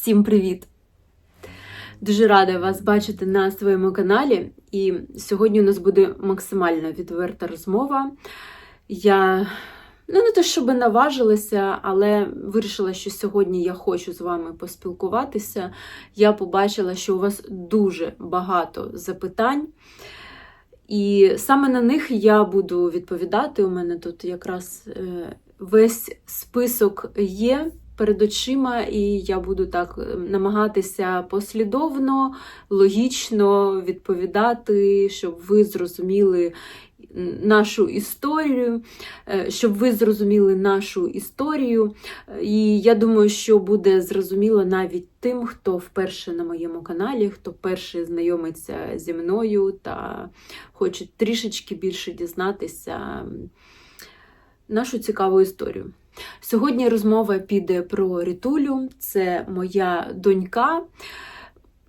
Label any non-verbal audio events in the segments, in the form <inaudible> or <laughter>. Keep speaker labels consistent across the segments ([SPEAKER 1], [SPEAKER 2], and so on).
[SPEAKER 1] Всім привіт! Дуже рада вас бачити на своєму каналі. І сьогодні у нас буде максимально відверта розмова. Я ну, не те, щоб наважилася, але вирішила, що сьогодні я хочу з вами поспілкуватися. Я побачила, що у вас дуже багато запитань. І саме на них я буду відповідати. У мене тут якраз е, весь список є перед очима, і я буду так е, намагатися послідовно, логічно відповідати, щоб ви зрозуміли нашу історію, е, щоб ви зрозуміли нашу історію. І я думаю, що буде зрозуміло навіть тим, хто вперше на моєму каналі, хто перший знайомиться зі мною та хоче трішечки більше дізнатися нашу цікаву історію. Сьогодні розмова піде про Рітулю, це моя донька.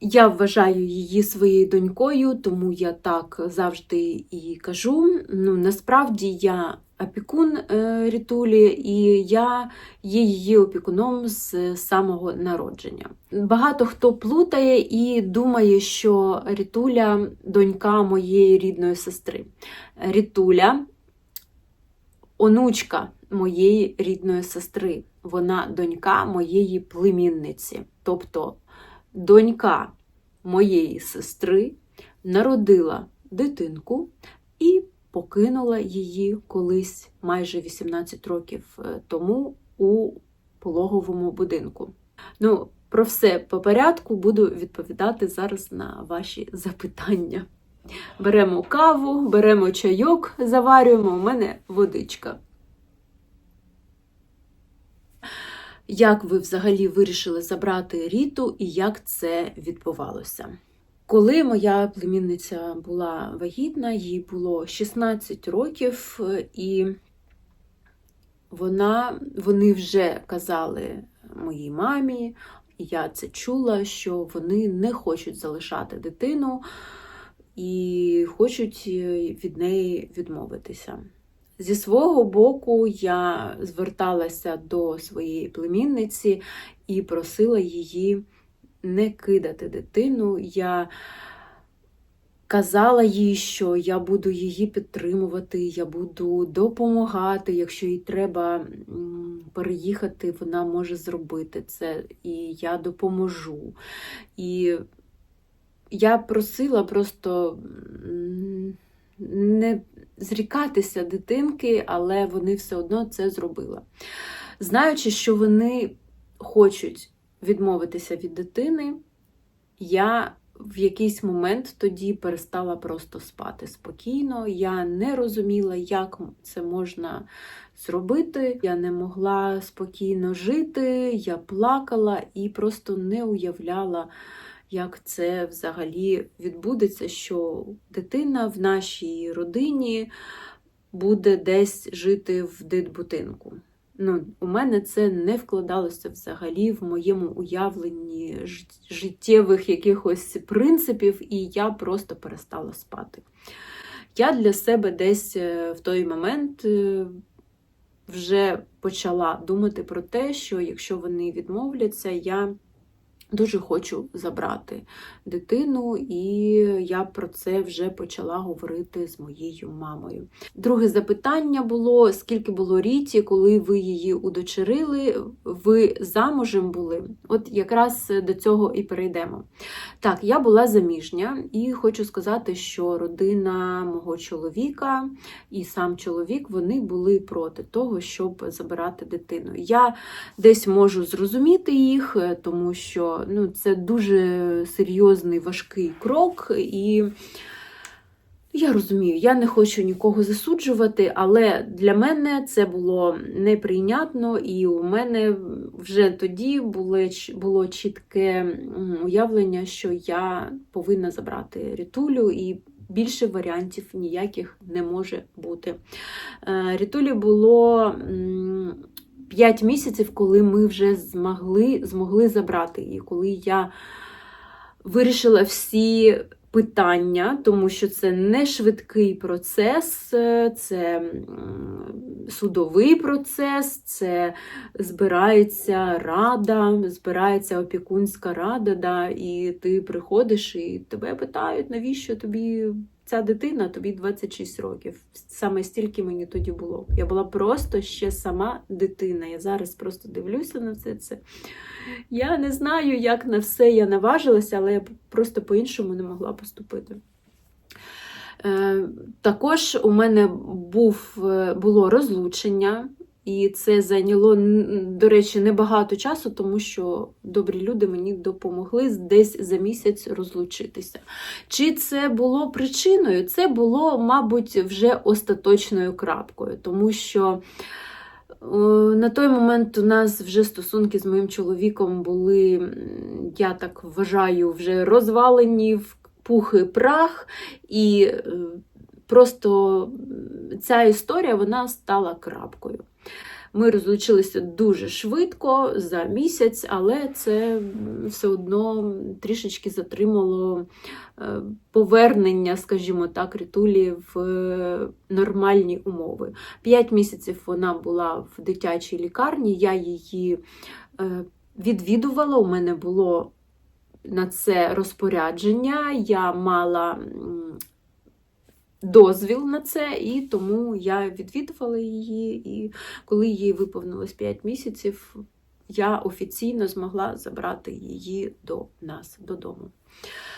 [SPEAKER 1] Я вважаю її своєю донькою, тому я так завжди і кажу. Ну, Насправді я опікун е, Рітулі, і я є її опікуном з самого народження. Багато хто плутає і думає, що Рітуля донька моєї рідної сестри. Рітуля онучка моєї рідної сестри. Вона донька моєї племінниці. Тобто донька моєї сестри народила дитинку і покинула її колись майже 18 років е, тому у пологовому будинку. Ну, про все по порядку буду відповідати зараз на ваші запитання. Беремо каву, беремо чайок, заварюємо, у мене водичка. Як ви взагалі вирішили забрати Ріту і як це відбувалося? Коли моя племінниця була вагітна, їй було 16 років, і вона, вони вже казали моїй мамі, я це чула, що вони не хочуть залишати дитину і хочуть від неї відмовитися. Зі свого боку, я зверталася до своєї племінниці і просила її не кидати дитину. Я казала їй, що я буду її підтримувати, я буду допомагати. Якщо їй треба переїхати, вона може зробити це, і я допоможу. І я просила просто не зрікатися дитинки, але вони все одно це зробили. Знаючи, що вони хочуть відмовитися від дитини, я в якийсь момент тоді перестала просто спати спокійно. Я не розуміла, як це можна зробити. Я не могла спокійно жити, я плакала і просто не уявляла як це взагалі відбудеться, що дитина в нашій родині буде десь жити в дитбутинку. Ну, У мене це не вкладалося взагалі в моєму уявленні життєвих якихось принципів, і я просто перестала спати. Я для себе десь е, в той момент е, вже почала думати про те, що якщо вони відмовляться, я Дуже хочу забрати дитину, і я про це вже почала говорити з моєю мамою. Друге запитання було: скільки було ріті, коли ви її удочерили, ви замужем були? От якраз до цього і перейдемо. Так, я була заміжня, і хочу сказати, що родина мого чоловіка і сам чоловік вони були проти того, щоб забирати дитину. Я десь можу зрозуміти їх, тому що ну, це дуже серйозний важкий крок, і я розумію, я не хочу нікого засуджувати, але для мене це було неприйнятно, і у мене вже тоді було, чітке уявлення, що я повинна забрати рітулю і. Більше варіантів ніяких не може бути. Е, рітулі було 5 місяців, коли ми вже змогли змогли забрати її, коли я вирішила всі питання, тому що це не швидкий процес, е, це судовий процес, це збирається рада, збирається опікунська рада, да, і ти приходиш і тебе питають, навіщо тобі ця дитина, тобі 26 років. Саме стільки мені тоді було. Я була просто ще сама дитина. Я зараз просто дивлюся на все це. Я не знаю, як на все я наважилася, але я просто по-іншому не могла поступити. Е, Також у мене був, е, було розлучення, і це зайняло, до речі, небагато часу, тому що добрі люди мені допомогли десь за місяць розлучитися. Чи це було причиною? Це було, мабуть, вже остаточною крапкою, тому що. Е, На той момент у нас вже стосунки з моїм чоловіком були, я так вважаю, вже розвалені в пух і прах, і е, просто ця історія вона стала крапкою. Ми розлучилися дуже швидко за місяць, але це все одно трішечки затримало е, повернення, скажімо так, рітулі в е, нормальні умови. П'ять місяців вона була в дитячій лікарні, я її е, відвідувала. У мене було на це розпорядження, я мала дозвіл на це, і тому я відвідувала її. І коли їй виповнилось 5 місяців, я офіційно змогла забрати її до нас додому.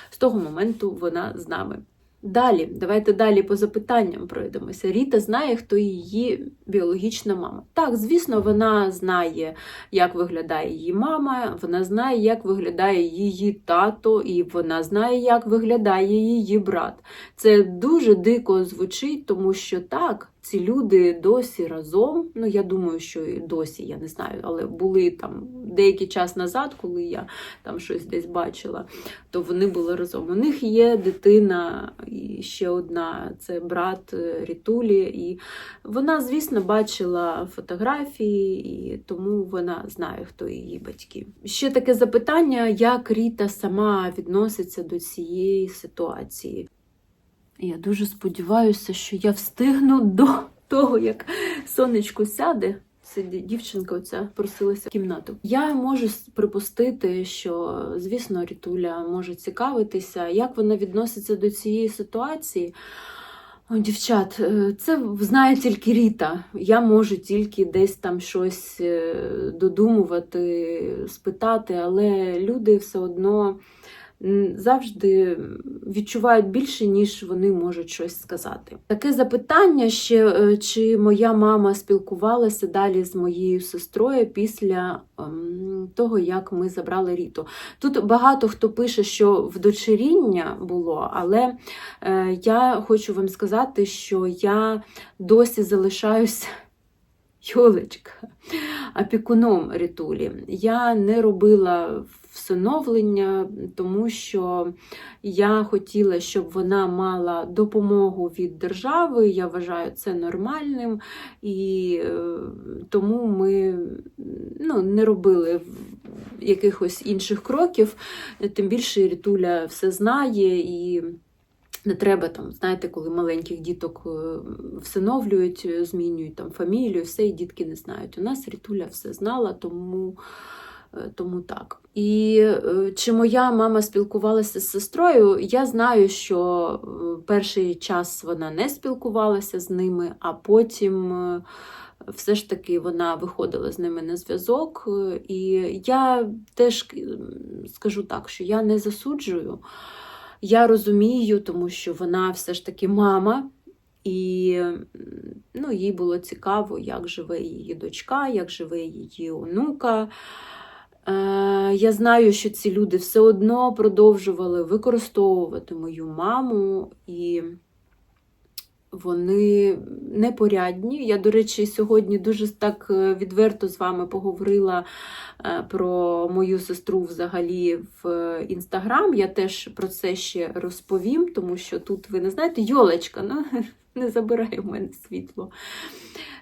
[SPEAKER 1] З того моменту вона з нами. Далі, давайте далі по запитанням пройдемося. Ріта знає, хто її біологічна мама. Так, звісно, вона знає, як виглядає її мама, вона знає, як виглядає її тато, і вона знає, як виглядає її брат. Це дуже дико звучить, тому що так, ці люди досі разом. Ну, я думаю, що і досі, я не знаю, але були там деякий час назад, коли я там щось десь бачила, то вони були разом. У них є дитина і ще одна це брат е, Рітулі. І вона, звісно, бачила фотографії, і тому вона знає, хто її батьки. Ще таке запитання, як Ріта сама відноситься до цієї ситуації. Я дуже сподіваюся, що я встигну до того, як сонечко сяде. Це дівчинка оця просилася в кімнату. Я можу припустити, що, звісно, Рітуля може цікавитися, як вона відноситься до цієї ситуації. Дівчат, е, це знає тільки Ріта. Я можу тільки десь там щось е, додумувати, спитати, але люди все одно завжди відчувають більше, ніж вони можуть щось сказати. Таке запитання ще, е, чи моя мама спілкувалася далі з моєю сестрою після ем, того, як ми забрали Ріту. Тут багато хто пише, що вдочеріння було, але е, я хочу вам сказати, що я досі залишаюся. Йолечка, опікуном Рітулі. Я не робила всиновлення, тому що я хотіла, щоб вона мала допомогу від держави. Я вважаю це нормальним, і е, тому ми ну, не робили якихось інших кроків. Тим більше Рітуля все знає і. Не треба там, знаєте, коли маленьких діток е, всиновлюють, е, змінюють там фамілію, все, і дітки не знають. У нас Рітуля все знала, тому, е, тому так. І чи моя мама спілкувалася з сестрою? Я знаю, що перший час вона не спілкувалася з ними, а потім. Все ж таки вона виходила з ними на зв'язок, і я теж скажу так, що я не засуджую. Я розумію, тому що вона все ж таки мама, і ну, їй було цікаво, як живе її дочка, як живе її онука. Е, я знаю, що ці люди все одно продовжували використовувати мою маму, і вони непорядні. Я, до речі, сьогодні дуже так е, відверто з вами поговорила е, про мою сестру взагалі в е, інстаграм. Я теж про це ще розповім, тому що тут ви не знаєте, Йолечка, ну <laughs> не забирай у мене світло.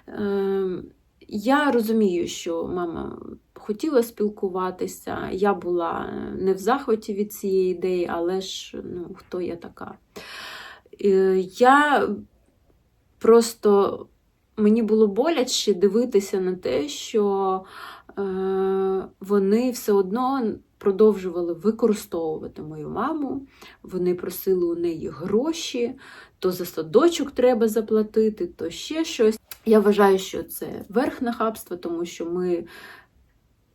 [SPEAKER 1] Ем, я розумію, що мама хотіла спілкуватися, я була не в захваті від цієї ідеї, але ж ну, хто я така? Е, Я просто мені було боляче дивитися на те, що е, вони все одно продовжували використовувати мою маму. Вони просили у неї гроші, то за садочок треба заплатити, то ще щось. Я вважаю, що це верх нахабства, тому що ми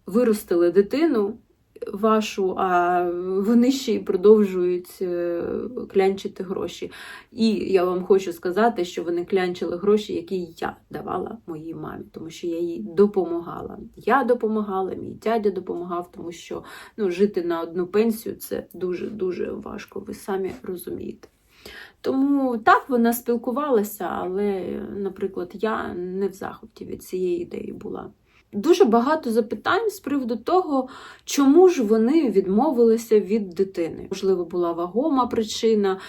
[SPEAKER 1] виростили дитину вашу, а вони ще й продовжують е, клянчити гроші. І я вам хочу сказати, що вони клянчили гроші, які я давала моїй мамі, тому що я їй допомагала. Я допомагала, мій дядя допомагав, тому що ну, жити на одну пенсію це дуже-дуже важко, ви самі розумієте. Тому так вона спілкувалася, але, наприклад, я не в захваті від цієї ідеї була. Дуже багато запитань з приводу того, чому ж вони відмовилися від дитини. Можливо, була вагома причина,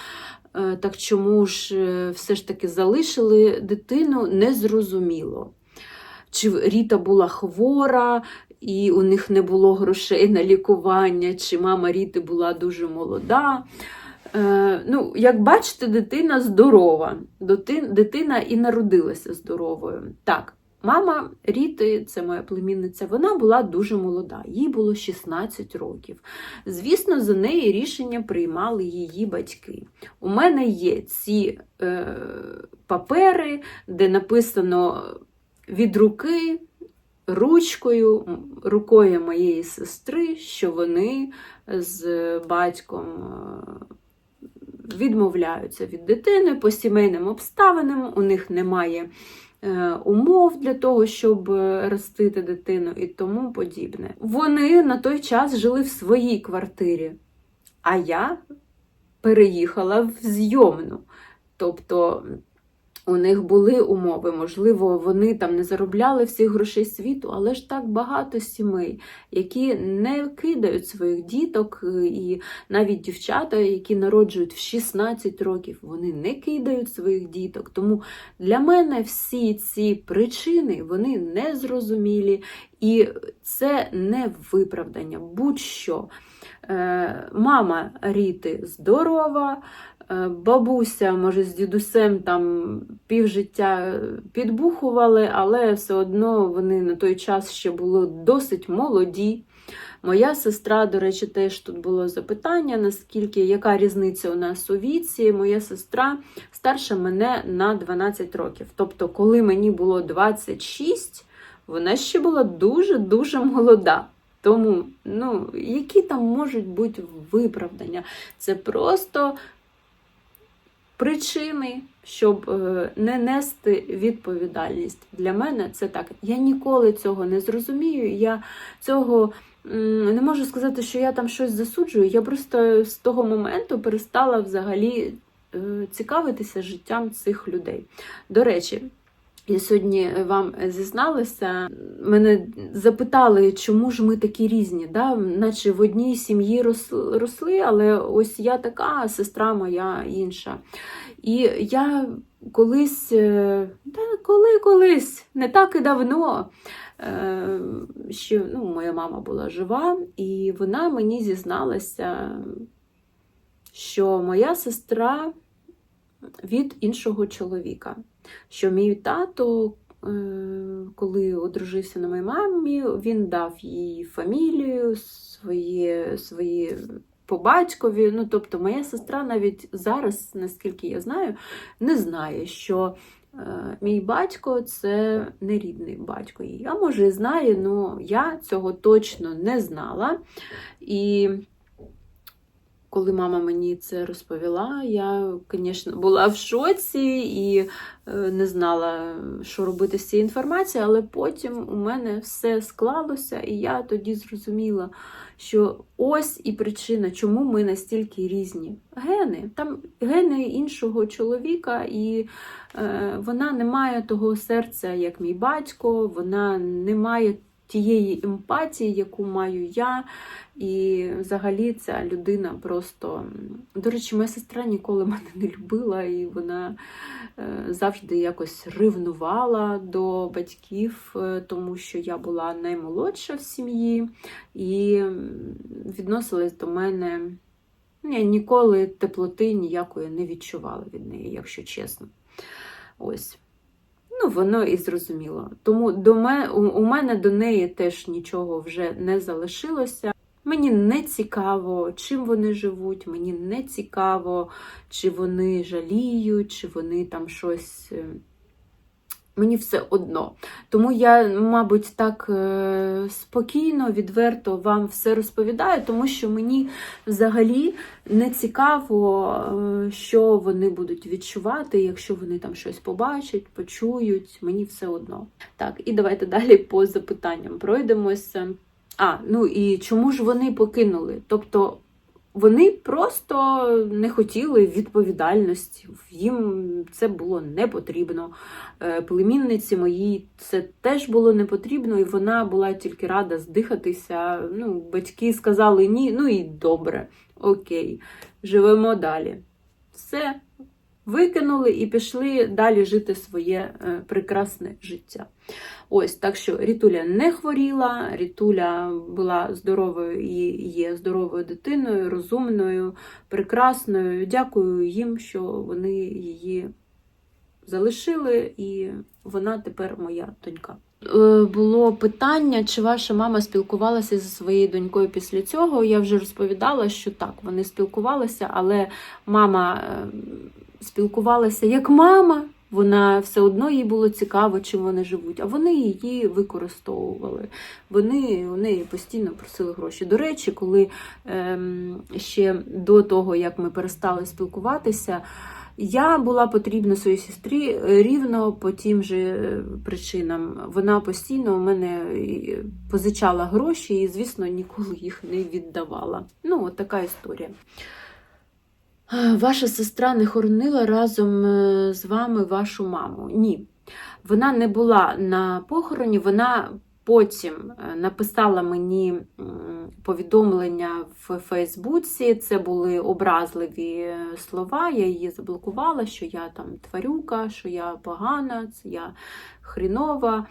[SPEAKER 1] е, так чому ж е, все ж таки залишили дитину, незрозуміло. Чи Ріта була хвора, і у них не було грошей на лікування, чи мама Ріти була дуже молода. Е, ну, Як бачите, дитина здорова. Дитина і народилася здоровою. Так, мама Ріти, це моя племінниця, вона була дуже молода, їй було 16 років. Звісно, за неї рішення приймали її батьки. У мене є ці е, папери, де написано від руки. Ручкою, рукою моєї сестри, що вони з батьком е, відмовляються від дитини по сімейним обставинам, у них немає умов для того, щоб е, ростити дитину і тому подібне. Вони на той час жили в своїй квартирі, а я переїхала в зйомну. Тобто у них були умови, можливо, вони там не заробляли всіх грошей світу, але ж так багато сімей, які не кидають своїх діток, е, і навіть дівчата, які народжують в 16 років, вони не кидають своїх діток. Тому для мене всі ці причини вони не зрозумілі, і це не виправдання. Будь-що. Е, Мама Ріти здорова, бабуся, може, з дідусем там півжиття підбухували, але все одно вони на той час ще були досить молоді. Моя сестра, до речі, теж тут було запитання, наскільки яка різниця у нас у віці. Моя сестра старша мене на 12 років. Тобто, коли мені було 26, вона ще була дуже-дуже молода. Тому, ну, які там можуть бути виправдання? Це просто причини, щоб е, не нести відповідальність. Для мене це так. Я ніколи цього не зрозумію. Я цього не можу сказати, що я там щось засуджую. Я просто з того моменту перестала взагалі е, цікавитися життям цих людей. До речі. Я сьогодні вам зізналася, мене запитали, чому ж ми такі різні, да? наче в одній сім'ї росли, але ось я така, а сестра моя інша. І я колись, е, та коли колись, не так і давно, е, ще ну, моя мама була жива, і вона мені зізналася, що моя сестра від іншого чоловіка що мій тато, е, коли одружився на моїй мамі, він дав їй фамілію, свої, свої по батькові. Ну, тобто, моя сестра навіть зараз, наскільки я знаю, не знає, що е, мій батько це не рідний батько її. А може, знає, але я цього точно не знала. І коли мама мені це розповіла, я, звісно, була в шоці і е, не знала, що робити з цією інформацією, але потім у мене все склалося, і я тоді зрозуміла, що ось і причина, чому ми настільки різні. Гени. Там гени іншого чоловіка, і е, вона не має того серця, як мій батько, вона не має тієї емпатії, яку маю я. І взагалі ця людина просто. До речі, моя сестра ніколи мене не любила, і вона е, завжди якось ревнувала до батьків, е, тому що я була наймолодша в сім'ї і відносилась до мене. Я ніколи теплоти ніякої не відчувала від неї, якщо чесно. Ось. Ну, воно і зрозуміло. Тому до мене, у мене до неї теж нічого вже не залишилося. Мені не цікаво, чим вони живуть, мені не цікаво, чи вони жаліють, чи вони там щось. Мені все одно. Тому я, мабуть, так е, спокійно, відверто вам все розповідаю, тому що мені взагалі не цікаво, е, що вони будуть відчувати, якщо вони там щось побачать, почують. Мені все одно. Так, і давайте далі по запитанням пройдемося. А, ну і чому ж вони покинули? Тобто вони просто не хотіли відповідальності, їм це було не потрібно. Е, Племінниці моїй це теж було не потрібно, і вона була тільки рада здихатися. Ну, батьки сказали ні, ну і добре, окей, живемо далі. Все, викинули і пішли далі жити своє е, прекрасне життя. Ось так що Рітуля не хворіла, Рітуля була здоровою і є здоровою дитиною, розумною, прекрасною. Дякую їм, що вони її залишили, і вона тепер моя донька. Е, Було питання, чи ваша мама спілкувалася зі своєю донькою після цього. Я вже розповідала, що так, вони спілкувалися, але мама е, спілкувалася як мама. Вона все одно їй було цікаво, чим вони живуть, а вони її використовували. Вони у неї постійно просили гроші. До речі, коли ем, ще до того, як ми перестали спілкуватися, я була потрібна своїй сестрі рівно по тим же е, причинам. Вона постійно у мене позичала гроші і, звісно, ніколи їх не віддавала. Ну, от така історія. Ваша сестра не хоронила разом е, з вами вашу маму? Ні. Вона не була на похороні, вона потім е, написала мені повідомлення в Фейсбуці. Це були образливі е, слова. Я її заблокувала, що я там тварюка, що я погана, це я хрінова,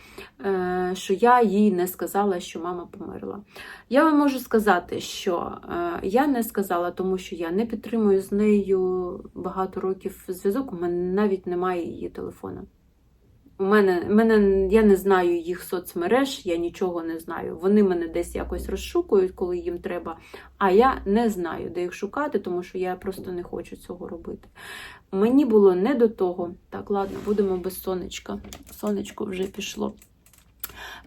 [SPEAKER 1] е, що я їй не сказала, що мама померла. Я вам можу сказати, що я не сказала, тому що я не підтримую з нею багато років зв'язок. У мене навіть немає її телефона. У мене, мене, я не знаю їх соцмереж, я нічого не знаю. Вони мене десь якось розшукують, коли їм треба. А я не знаю, де їх шукати, тому що я просто не хочу цього робити. Мені було не до того. Так, ладно, будемо без сонечка. Сонечко вже пішло.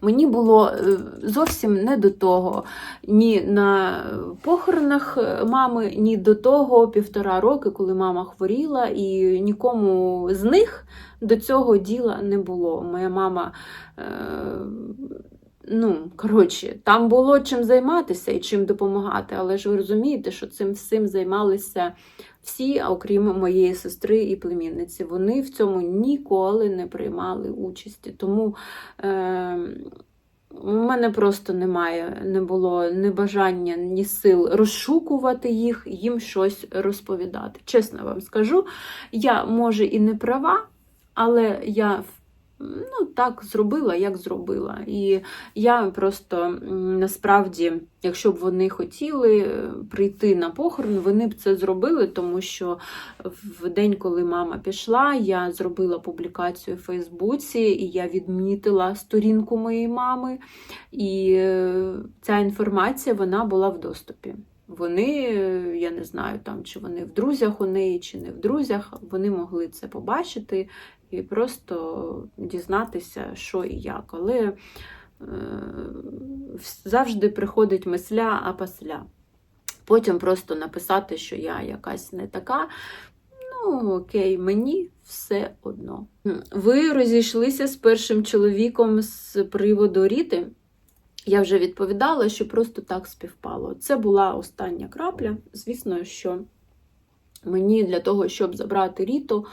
[SPEAKER 1] Мені було е, зовсім не до того ні на похоронах мами, ні до того півтора роки, коли мама хворіла, і нікому з них до цього діла не було. Моя мама. Е, Ну, коротше, там було чим займатися і чим допомагати, але ж ви розумієте, що цим всім займалися всі, окрім моєї сестри і племінниці. Вони в цьому ніколи не приймали участі. Тому е, у мене просто немає, не було ні бажання, ні сил розшукувати їх, їм щось розповідати. Чесно вам скажу, я, може, і не права, але я ну, так зробила, як зробила. І я просто насправді, якщо б вони хотіли е, прийти на похорон, вони б це зробили, тому що в день, коли мама пішла, я зробила публікацію у Фейсбуці, і я відмітила сторінку моєї мами. І е, ця інформація вона була в доступі. Вони, е, я не знаю, там, чи вони в друзях у неї, чи не в друзях, вони могли це побачити і просто дізнатися, що і як. Але е, завжди приходить мисля, а пасля. Потім просто написати, що я якась не така. Ну, окей, мені все одно. Ви розійшлися з першим чоловіком з приводу Ріти. Я вже відповідала, що просто так співпало. Це була остання крапля. Звісно, що Мені для того, щоб забрати Ріту,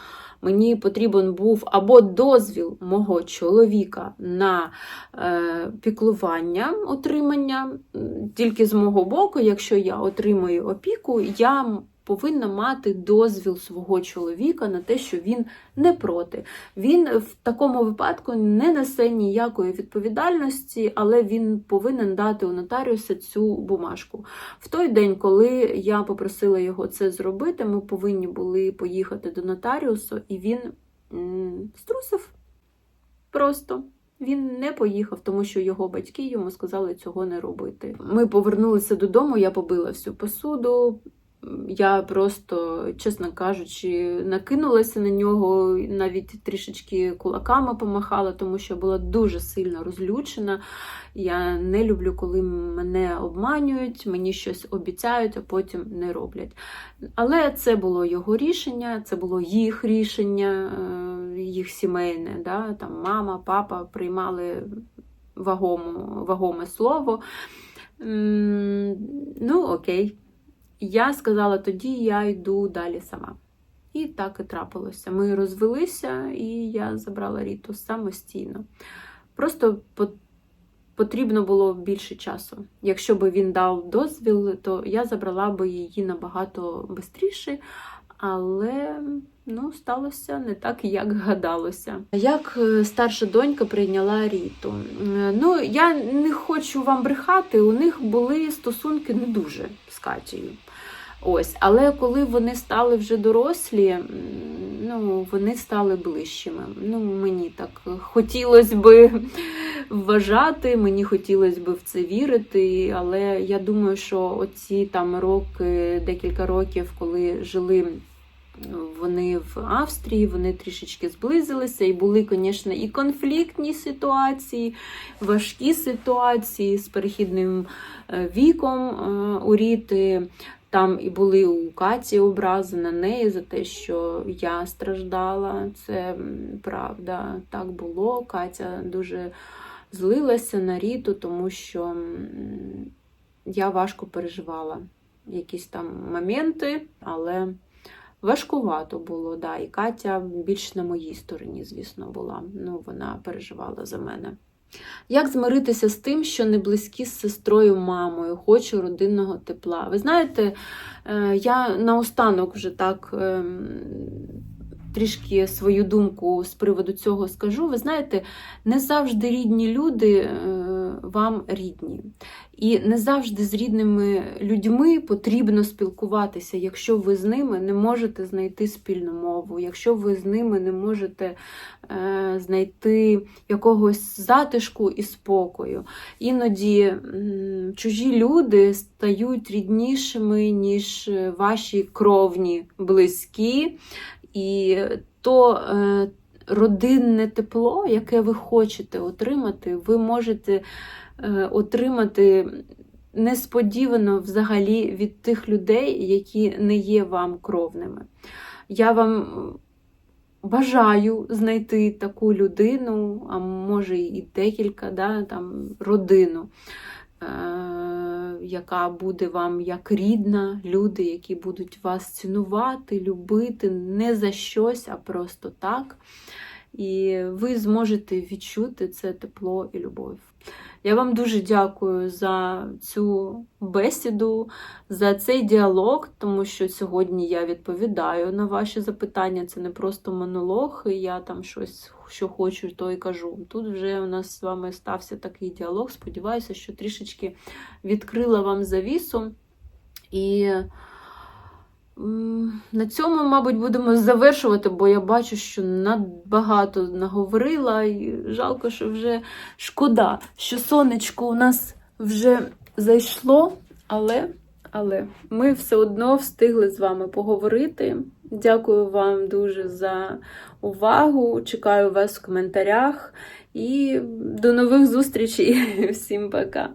[SPEAKER 1] мені потрібен був або дозвіл мого чоловіка на е, піклування, отримання, тільки з мого боку, якщо я отримую опіку, я повинна мати дозвіл свого чоловіка на те, що він не проти. Він в такому випадку не несе ніякої відповідальності, але він повинен дати у нотаріуса цю бумажку. В той день, коли я попросила його це зробити, ми повинні були поїхати до нотаріусу, і він струсив просто. Він не поїхав, тому що його батьки йому сказали цього не робити. Ми повернулися додому, я побила всю посуду. Я просто, чесно кажучи, накинулася на нього, навіть трішечки кулаками помахала, тому що була дуже сильно розлючена. Я не люблю, коли мене обманюють, мені щось обіцяють, а потім не роблять. Але це було його рішення, це було їх рішення, е, їх сімейне. Да? Там мама, папа приймали вагому, вагоме слово. Ну, окей. Я сказала, тоді я йду далі сама. І так і трапилося. Ми розвелися, і я забрала Ріту самостійно. Просто потрібно було більше часу. Якщо б він дав дозвіл, то я забрала би її набагато швидше, але ну, сталося не так, як гадалося. Як е, старша донька прийняла Ріту? Е, Ну, я не хочу вам брехати, у них були стосунки не дуже з Катєю. Ось, але коли вони стали вже дорослі, ну, вони стали ближчими. Ну, мені так хотілося би вважати, мені хотілося б в це вірити, але я думаю, що оці там роки, декілька років, коли жили вони в Австрії, вони трішечки зблизилися, і були, звісно, і конфліктні ситуації, важкі ситуації з перехідним е, віком е, у Ріти. Там і були у Каті образи на неї за те, що я страждала. Це правда, так було. Катя дуже злилася на Ріту, тому що я важко переживала якісь там моменти, але важкувато було. Да. І Катя більш на моїй стороні, звісно, була. Ну, вона переживала за мене. Як змиритися з тим, що не близькі з сестрою, мамою, хочу родинного тепла? Ви знаєте, е, я наостанок вже так ем, трішки свою думку з приводу цього скажу. Ви знаєте, не завжди рідні люди е, вам рідні. І не завжди з рідними людьми потрібно спілкуватися, якщо ви з ними не можете знайти спільну мову, якщо ви з ними не можете е, знайти якогось затишку і спокою. Іноді м, чужі люди стають ріднішими, ніж ваші кровні близькі. І то е, родинне тепло, яке ви хочете отримати, ви можете е, отримати несподівано взагалі від тих людей, які не є вам кровними. Я вам бажаю знайти таку людину, а може і декілька, да, там, родину. Е, Яка буде вам як рідна, люди, які будуть вас цінувати, любити не за щось, а просто так. І ви зможете відчути це тепло і любов. Я вам дуже дякую за цю бесіду, за цей діалог, тому що сьогодні я відповідаю на ваші запитання. Це не просто монолог, і я там щось, що хочу, то і кажу. Тут вже у нас з вами стався такий діалог. Сподіваюся, що трішечки відкрила вам завісу. І на цьому, мабуть, будемо завершувати, бо я бачу, що надбагато наговорила, і жалко, що вже шкода, що сонечко у нас вже зайшло, але, але ми все одно встигли з вами поговорити. Дякую вам дуже за увагу. Чекаю вас в коментарях. І до нових зустрічей. <laughs> Всім пока!